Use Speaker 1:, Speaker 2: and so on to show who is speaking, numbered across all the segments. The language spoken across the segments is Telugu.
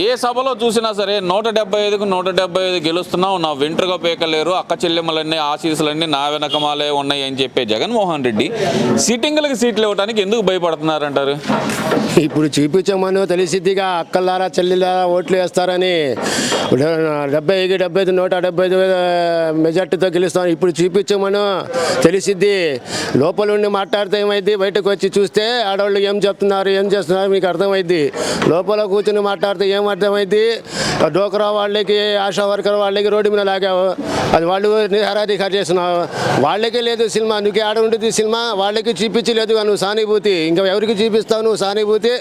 Speaker 1: ఏ సభలో చూసినా సరే నూట డెబ్బై ఐదుకు నూట డెబ్బై ఐదు గెలుస్తున్నావు నా వెంట్రుగా పేకలేరు అక్క చెల్లెమ్మలన్నీ ఆశీస్సులన్నీ నా వెనకమాలే ఉన్నాయి అని చెప్పే జగన్మోహన్ రెడ్డి సీటింగ్లకు సీట్లు ఇవ్వడానికి ఎందుకు భయపడుతున్నారంటారు?
Speaker 2: ఇప్పుడు చూపించమని తెలిసిద్దిగా అక్కలారా చెల్లిలారా ఓట్లు వేస్తారని. డెబ్బై ఐదు డెబ్బై ఐదు నూట డెబ్బై ఐదు మెజార్టీతో గెలుస్తాను ఇప్పుడు చూపించమని తెలిసిద్ది. లోపల ఉండి మాట్లాడితే ఏమైంది బయటకు వచ్చి చూస్తే ఆడవాళ్ళు ఏం చెప్తున్నారు ఏం చేస్తున్నారు మీకు అర్థమైద్ది. లోపల కూర్చుని మాట్లాడితే ఏం అర్థమైంది డోకరా వాళ్ళకి ఆశా వర్కర్ వాళ్ళకి రోడ్డు మీద లాగావు. అది వాళ్ళు నిహారాధికారి చేస్తున్నావు. వాళ్ళకే లేదు సినిమా. నువ్వు ఆడ ఉంటుంది సినిమా. వాళ్ళకి చూపించలేదు నువ్వు సానుభూతి. ఇంకా ఎవరికి చూపిస్తావు నువ్వు సానుభూతి?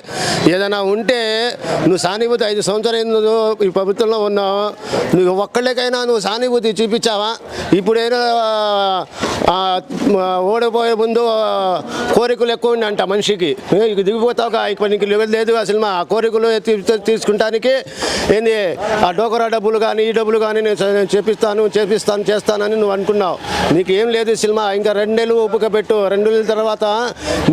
Speaker 2: ఏదైనా ఉంటే నువ్వు సానుభూతి ఐదు సంవత్సరాలు నువ్వు ఈ ప్రభుత్వంలో ఉన్నావు? నువ్వు ఒక్కళ్ళకైనా నువ్వు సానుభూతి చూపించావా? ఇప్పుడైనా ఓడిపోయే ముందు కోరికలు ఎక్కువ ఉండంట అంట మనిషికి. ఇక దిగిపోతావు ఇక నీకు లేదు ఆ సినిమా. ఆ కోరికలు తీసుకుంటానికి ఏంది? ఆ డోకరా డబ్బులు కానీ ఈ డబ్బులు కానీ నేను చేపిస్తాను చేపిస్తాను చేస్తానని నువ్వు అనుకున్నావు. నీకు ఏం లేదు సినిమా ఇంకా రెండు నెలలు ఓపిక పెట్టు. రెండు నెలల తర్వాత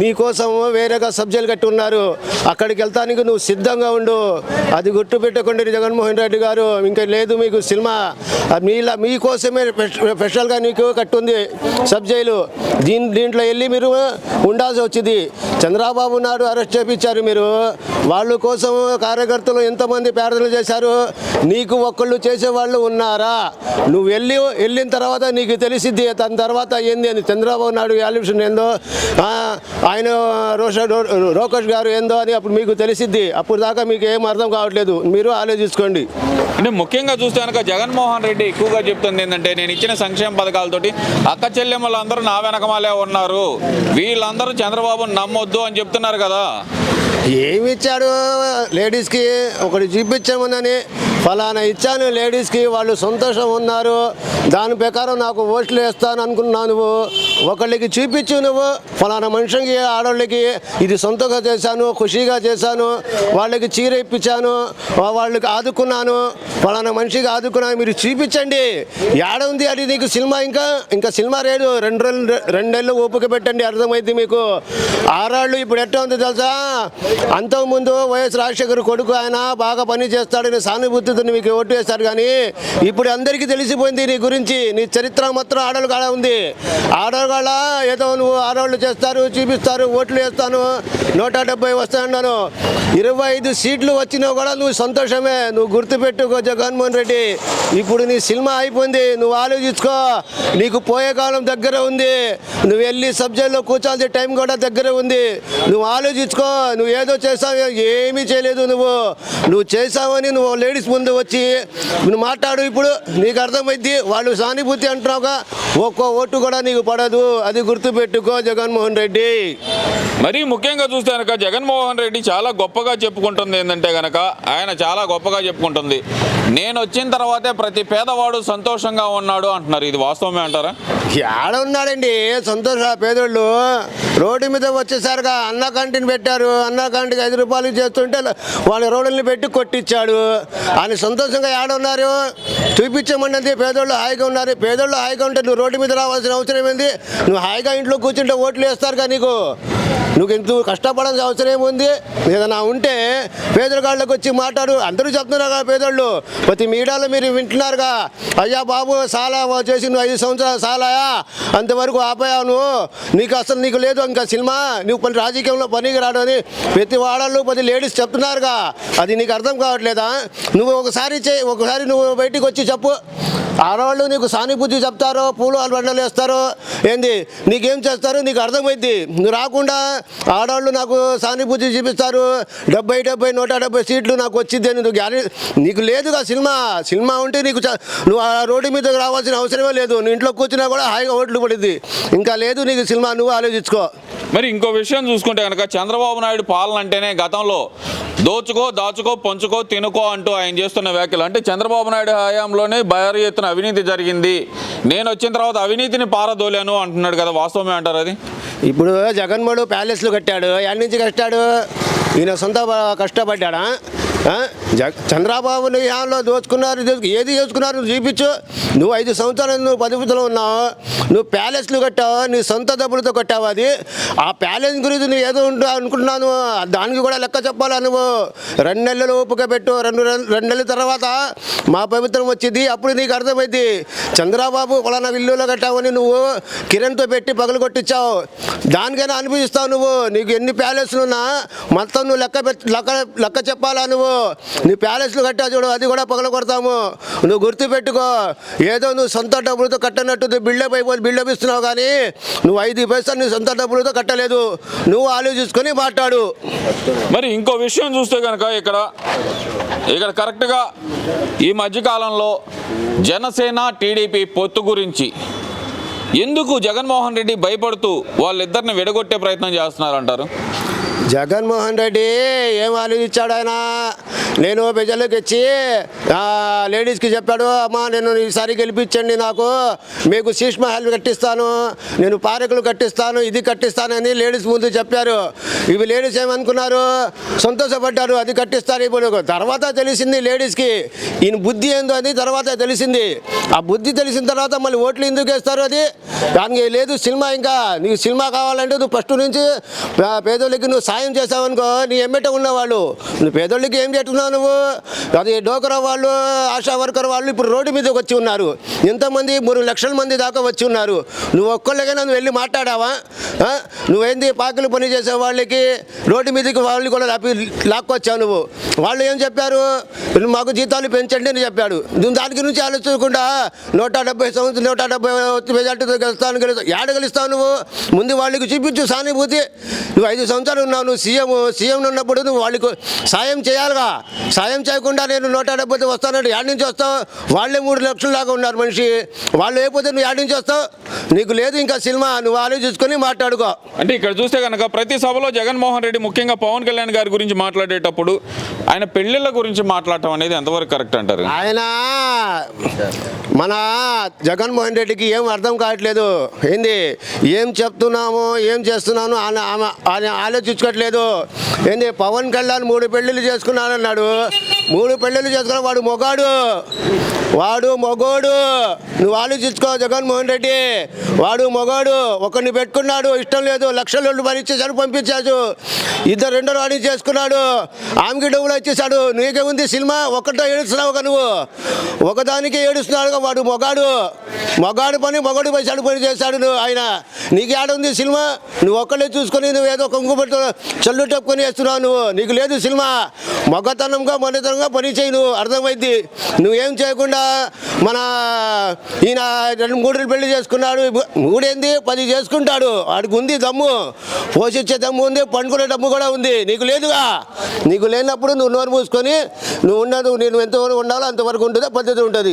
Speaker 2: నీకోసం వేరేగా సబ్జెక్టులు కట్టి ఉన్నారు. అక్కడికి వెళ్తానికి నువ్వు సిద్ధంగా ఉండు. అది గుర్తు పెట్టుకోండి జగన్మోహన్ రెడ్డి గారు. ఇంకా లేదు మీకు సినిమా. మీలా మీకోసమే స్పెషల్గా నీకు కట్టుంది సబ్జైలు. దీని దీంట్లో వెళ్ళి మీరు ఉండాల్సి వచ్చింది. చంద్రబాబు నాయుడు అరెస్ట్ చేపించారు మీరు. వాళ్ళ కోసం కార్యకర్తలు ఎంతమంది ప్రార్థనలు చేశారు. నీకు ఒక్కళ్ళు చేసేవాళ్ళు ఉన్నారా? నువ్వు వెళ్ళి వెళ్ళిన తర్వాత నీకు తెలిసిద్ది దాని తర్వాత ఏంది అని. చంద్రబాబు నాయుడు వాల్యూషన్ ఏందో ఆయన రోష రోకేష్ గారు ఏందో అని అప్పుడు మీకు తెలిసిద్ది. అప్పుడు దాకా మీకు ఏం అర్థం కావట్లేదు. మీరు ఆలోచించుకోండి.
Speaker 1: అంటే ముఖ్యంగా చూస్తే కనుక జగన్మోహన్ రెడ్డి ఎక్కువగా చెప్తుంది ఏంటంటే నేను ఇచ్చిన సంక్షేమ పథకాలతోటి అక్క చెల్లెమ్మలు అందరూ నా వెనకమాలే ఉన్నారు. వీళ్ళందరూ చంద్రబాబు నమ్మొద్దు అని చెప్తున్నారు కదా.
Speaker 2: ఏమి ఇచ్చాడు లేడీస్కి? ఒకటి చూపించామని ఫలానా ఇచ్చాను లేడీస్కి వాళ్ళు సంతోషం ఉన్నారు. దాని ప్రకారం నాకు ఓట్లు వేస్తాను అనుకున్నాను ఒకళ్ళకి చూపించు నువ్వు. ఫలానా మనిషికి ఆడవాళ్ళకి ఇది సొంతంగా చేశాను ఖుషీగా చేశాను వాళ్ళకి చీర ఇప్పించాను వాళ్ళకి ఆదుకున్నాను ఫలానా మనిషికి ఆదుకున్నాను మీరు చూపించండి. ఏడ ఉంది అది నీకు సినిమా ఇంకా? ఇంకా సినిమా లేదు. రెండు రోజులు రెండేళ్ళు ఓపిక పెట్టండి అర్థమైంది మీకు? ఆరాళ్ళు ఇప్పుడు ఎట్లా ఉంది తెలుసా? అంతకుముందు వైఎస్ రాజశేఖర్ కొడుకు ఆయన బాగా పని చేస్తాడని సానుభూతితో మీకు ఓటు వేస్తారు కానీ ఇప్పుడు అందరికీ తెలిసిపోయింది నీ గురించి. నీ చరిత్ర మాత్రం ఆడవాళ్ళు కాడ ఉంది. ఆడలు కాడ ఏదో నువ్వు ఆరోళ్ళు చేస్తారు చూపిస్తారు ఓట్లు వేస్తాను నూట డెబ్బై వస్తాయన్నాను ఇరవై ఐదు సీట్లు వచ్చినా కూడా నువ్వు సంతోషమే నువ్వు గుర్తుపెట్టుకో జగన్మోహన్ రెడ్డి. ఇప్పుడు నీ సినిమా అయిపోయింది నువ్వు ఆలోచించుకో. నీకు పోయే కాలం దగ్గర ఉంది. నువ్వు వెళ్ళి సబ్జెక్ట్లో కూర్చోాల్సిన టైం కూడా దగ్గర ఉంది. నువ్వు ఆలోచించుకో నువ్వు ఏదో చేసావు ఏమీ చేయలేదు నువ్వు. నువ్వు చేసావని నువ్వు లేడీస్ ముందు వచ్చి నువ్వు మాట్లాడు ఇప్పుడు నీకు అర్థమైంది వాళ్ళు సానుభూతి అంటున్నావుగా ఒక్కో ఓటు కూడా నీకు పడదు. అది గుర్తుపెట్టుకో జగన్మోహన్ రెడ్డి.
Speaker 1: మరి ముఖ్యంగా చూస్తే కనుక జగన్మోహన్ రెడ్డి చాలా గొప్పగా చెప్పుకుంటుంది ఏంటంటే కనుక ఆయన చాలా గొప్పగా చెప్పుకుంటుంది. నేను వచ్చిన తర్వాతే ప్రతి పేదవాడు సంతోషంగా ఉన్నాడు అంటున్నారు. ఇది వాస్తవమే అంటారా?
Speaker 2: ఏడ ఉన్నాడండి సంతోష పేదోళ్ళు రోడ్డు మీద వచ్చేసరిగా అన్న క్యాంటీన్ పెట్టారు. అన్న క్యాంటీన్ ఐదు రూపాయలు చేస్తుంటే వాళ్ళ రోడ్లని పెట్టి కొట్టించాడు. అని సంతోషంగా ఏడ ఉన్నారు చూపించమన్నది పేదోళ్ళు హాయిగా ఉన్నారు. పేదోళ్ళు హాయిగా ఉంటే నువ్వు రోడ్డు మీద రావాల్సిన అవసరం ఏంది? నువ్వు హాయిగా ఇంట్లో కూర్చుంటే ఓట్లు వేస్తారుగా నీకు. నువ్వు ఎంత కష్టపడాల్సిన అవసరం ఏముంది? ఏదైనా ఉంటే పేదరికాళ్ళకి వచ్చి మాట్లాడు. అందరూ చెప్తున్నారు కదా పేదోళ్ళు. ప్రతి మీడియాలో మీరు వింటున్నారుగా. అయ్యా బాబు సాలా చేసి నువ్వు ఐదు సంవత్సరాలు సాలాయా? అంతవరకు ఆపాయావు నువ్వు? నీకు అసలు నీకు లేదు ఇంకా సినిమా? నువ్వు పని రాజకీయంలో పనికి రాడని ప్రతి వాడళ్ళు ప్రతి లేడీస్ చెప్తున్నారుగా. అది నీకు అర్థం కావట్లేదా? నువ్వు ఒకసారి చే ఒకసారి నువ్వు బయటికి వచ్చి చెప్పు. ఆడవాళ్ళు నీకు సానుభూతి చెప్తారు పూలు బండలు వేస్తారు ఏంది? నీకేం చేస్తారు? నీకు అర్థమైంది నువ్వు రాకుండా ఆడవాళ్ళు నాకు సానుభూతి చూపిస్తారు. డెబ్బై డెబ్బై నూట డెబ్బై సీట్లు నాకు వచ్చింది అని నువ్వు నీకు లేదుగా సినిమా. సినిమా ఉంటే నీకు నువ్వు ఆ రోడ్డు మీదకి రావాల్సిన అవసరమే లేదు. నీ ఇంట్లో కూర్చున్నా కూడా హాయిగా ఓట్లు పడింది ఇంకా లేదు నీకు సినిమా నువ్వు ఆలోచించుకో.
Speaker 1: మరి ఇంకో విషయం చూసుకుంటే కనుక చంద్రబాబు నాయుడు పాలన అంటేనే గతంలో దోచుకో దాచుకో పంచుకో తినుకో అంటూ ఆయన చేస్తున్న వ్యాఖ్యలు. అంటే చంద్రబాబు నాయుడు హయాంలోనే భారీ ఎత్తున అవినీతి జరిగింది. నేను వచ్చిన తర్వాత అవినీతిని పారదోలాను అంటున్నాడు కదా వాస్తవమే అంటారు అది?
Speaker 2: ఇప్పుడు జగన్మోహన్ ప్యాలెస్లు కట్టాడు ఎక్కడి నుంచి కట్టాడు? ఈయన సొంత కష్టపడ్డా చంద్రబాబు హయాంలో దోచుకున్నారు ఏది దోచుకున్నారు నువ్వు చూపించు. నువ్వు ఐదు సంవత్సరాలు నువ్వు పదిపుతులు ఉన్నావు. నువ్వు ప్యాలెస్లు కట్టావు? నీ సొంత డబ్బులతో కట్టావు అది? ఆ ప్యాలెస్ గురించి నువ్వు ఏదో ఉంటా అనుకుంటున్నాను. దానికి కూడా లెక్క చెప్పాలా నువ్వు? రెండు నెలలు ఓపిక పెట్టు. రెండు రెండు నెలల తర్వాత మా ప్రభుత్వం వచ్చింది. అప్పుడు నీకు అర్థమైంది. చంద్రబాబు పలానా విల్లులో కట్టావని నువ్వు కిరణ్తో పెట్టి పగలు కొట్టించావు. దానికైనా అనిపిస్తావు నువ్వు. నీకు ఎన్ని ప్యాలెస్లు ఉన్నా మొత్తం నువ్వు లెక్క లెక్క లెక్క చెప్పాలా నువ్వు? నీ ప్యాలెస్లు కట్టా చూడు అది కూడా పగల కొడతాము. నువ్వు గుర్తుపెట్టుకో ఏదో నువ్వు సొంత డబ్బులతో కట్టనట్టు బిల్డప్ అయిపోయి బిల్డప్ ఇస్తున్నావు కానీ నువ్వు ఐదు పైసలు నీ సొంత డబ్బులతో కట్టలేదు. నువ్వు ఆలోచించుకొని మాట్లాడు.
Speaker 1: మరి ఇంకో విషయం చూస్తే కనుక ఇక్కడ ఇక్కడ కరెక్ట్గా ఈ మధ్యకాలంలో జనసేన టీడీపీ పొత్తు గురించి ఎందుకు జగన్మోహన్ రెడ్డి భయపడుతూ వాళ్ళిద్దరిని విడగొట్టే ప్రయత్నం చేస్తున్నారంటారు?
Speaker 2: జగన్మోహన్ రెడ్డి ఏం ఆలోచించాడు ఆయన? నేను ప్రజలకు ఇచ్చి లేడీస్కి చెప్పాడు అమ్మా నేను ఈసారి గెలిపించండి నాకు. మీకు శీష్ మహల్ కట్టిస్తాను. నేను పార్కులు కట్టిస్తాను ఇది కట్టిస్తానని లేడీస్ ముందు చెప్పారు. ఇవి లేడీస్ ఏమనుకున్నారు? సంతోషపడ్డారు అది కట్టిస్తారు. ఇప్పుడు తర్వాత తెలిసింది లేడీస్కి ఈయన బుద్ధి ఏందో అని తర్వాత తెలిసింది. ఆ బుద్ధి తెలిసిన తర్వాత మళ్ళీ ఓట్లు ఎందుకు వేస్తారు అది? దానికి లేదు సినిమా ఇంకా. నీకు సినిమా కావాలంటే నువ్వు ఫస్ట్ నుంచి పేదోళ్ళకి నువ్వు సాయం చేసావనుకో నీ ఎమ్మెట ఉన్నవాళ్ళు. నువ్వు పేదోళ్ళకి ఏం చేస్తున్నావు నువ్వు? అది డోకరా వాళ్ళు ఆశా వర్కర్ వాళ్ళు ఇప్పుడు రోడ్డు మీదకి వచ్చి ఉన్నారు. ఎంతమంది? మూడు లక్షల మంది దాకా వచ్చి ఉన్నారు. నువ్వు ఒక్కళ్ళకైనా నువ్వు వెళ్ళి మాట్లాడావా? నువ్వేంది? పాకులు పని చేసే వాళ్ళకి రోడ్డు మీదకి వాళ్ళు కూడా లాపి లాక్కొచ్చావు నువ్వు. వాళ్ళు ఏం చెప్పారు? మాకు జీతాలు పెంచండి అని చెప్పాడు. నువ్వు దాని గురించి ఆలోచించకుండా నూట డెబ్బై సంవత్సరం నూట డెబ్బై మెజార్టీతో గెలుస్తాను గెలుస్తాను ఏడ గెలుస్తావు నువ్వు? ముందు వాళ్ళకి చూపించు సానుభూతి. నువ్వు ఐదు సంవత్సరాలు ఉన్నావు నువ్వు సీఎం సీఎం ఉన్నప్పుడు నువ్వు వాళ్ళకు సాయం చేయాలిగా. సాయం చేయకుండా నేను నూట డెబ్బై వస్తానంటే యాడ్ నుంచి వస్తావు. వాళ్ళే మూడు లక్షల దాకా ఉన్నారు మనిషి. వాళ్ళు లేకపోతే నువ్వు యాడ్ నుంచి వస్తావు. నీకు లేదు ఇంకా సినిమా నువ్వు ఆలోచించుకొని మాట్లాడుకో.
Speaker 1: అంటే ఇక్కడ చూస్తే కనుక ప్రతి సభలో జగన్మోహన్ రెడ్డి ముఖ్యంగా పవన్ కళ్యాణ్ గారి గురించి మాట్లాడేటప్పుడు ఆయన పెళ్ళిళ్ళ గురించి మాట్లాడటం అనేది ఎంతవరకు కరెక్ట్ అంటారు?
Speaker 2: ఆయన మన జగన్మోహన్ రెడ్డికి ఏం అర్థం కావట్లేదు. ఏంది? ఏం చెప్తున్నాము ఏం చేస్తున్నాను ఆయన ఆలోచించుకోవట్లేదు. ఏంది? పవన్ కళ్యాణ్ మూడు పెళ్ళిళ్ళు చేసుకున్నానన్నాడు మూడు పెళ్ళిళ్ళు చేసుకున్న వాడు మొగాడు. వాడు మొగోడు. నువ్వు ఆలోచించుకో జగన్మోహన్ రెడ్డి. వాడు మొగోడు. ఒకరిని పెట్టుకున్నాడు ఇష్టం లేదు. లక్షల రెండు భరించేసాడు పంపించాడు ఇద్దరు రెండో వాడిని చేసుకున్నాడు. ఆమెకి డబ్బులు వచ్చేసాడు నీకే ఉంది సినిమా? ఒక్కటో ఏడుస్తున్నావు నువ్వు. ఒకదానికి ఏడుస్తున్నాడు వాడు మొగాడు. మొగాడు పని మొగడు పైసాడు పని చేశాడు నువ్వు ఆయన. నీకు ఏడుంది సినిమా? నువ్వు ఒక్కడే చూసుకొని నువ్వు ఏదో కుంకుమట్టు చల్లు టప్పుకొని వేస్తున్నావు నువ్వు. నీకు లేదు సినిమా. మొగతనంగా మొన్నతనంగా పని చేయి నువ్వు. అర్థమైంది? నువ్వేం చేయకుండా మన ఈయన రెండు మూడు పెళ్ళి చేసుకున్నాడు. మూడేంది? పది చేసుకుంటాడు. వాడికి ఉంది దమ్ము. పోషించే దమ్ము ఉంది పండుకునే దమ్ము కూడా ఉంది. నీకు లేదుగా. నీకు లేనప్పుడు నువ్వు నోరు మూసుకొని నువ్వు ఉన్నది నేను ఎంతవరకు ఉండాలో అంతవరకు ఉంటుంది పద్ధతి ఉంటుంది.